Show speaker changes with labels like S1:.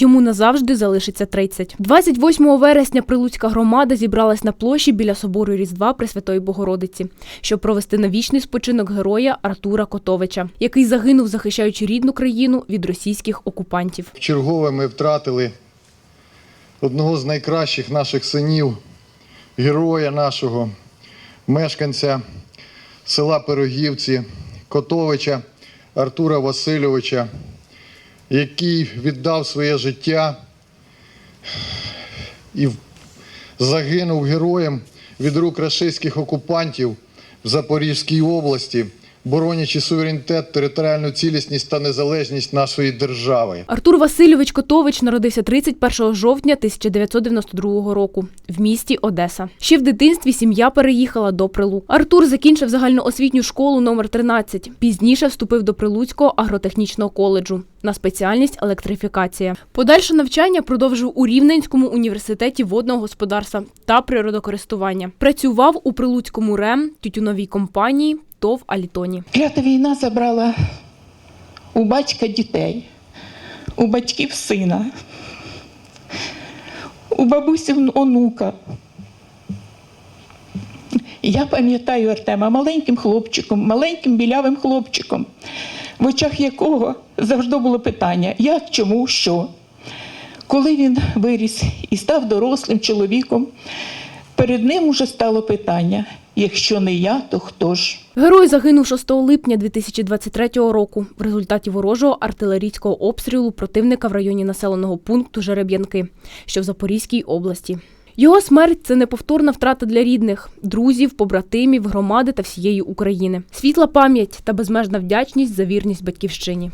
S1: Йому назавжди залишиться 30. 28 вересня Прилуцька громада зібралась на площі біля собору Різдва Пресвятої Богородиці, щоб провести на вічний спочинок героя Артура Котовича, який загинув, захищаючи рідну країну від російських окупантів.
S2: Вчергове ми втратили одного з найкращих наших синів, героя нашого, мешканця села Пирогівці, Котовича Артура Васильовича, який віддав своє життя і загинув героєм від рук рашистських окупантів в Запорізькій області, боронячи суверенітет, територіальну цілісність та незалежність нашої держави.
S1: Артур Васильович Котович народився 31 жовтня 1992 року в місті Одеса. Ще в дитинстві сім'я переїхала до Прилук. Артур закінчив загальноосвітню школу номер 13. Пізніше вступив до Прилуцького агротехнічного коледжу на спеціальність електрифікація. Подальше навчання продовжив у Рівненському університеті водного господарства та природокористування. Працював у Прилуцькому РЕМ, тютюновій компанії ТОВ Алітоні.
S3: Клята війна забрала у батька дітей, у батьків сина, у бабусі вн- онука. Я пам'ятаю Артема маленьким хлопчиком, маленьким білявим хлопчиком, в очах якого завжди було питання: як, чому, що. Коли він виріс і став дорослим чоловіком, перед ним уже стало питання: якщо не я, то хто ж?
S1: Герой загинув 6 липня 2023 року в результаті ворожого артилерійського обстрілу противника в районі населеного пункту Жереб'янки, що в Запорізькій області. Його смерть це неповторна втрата для рідних, друзів, побратимів, громади та всієї України. Світла пам'ять та безмежна вдячність за вірність батьківщині.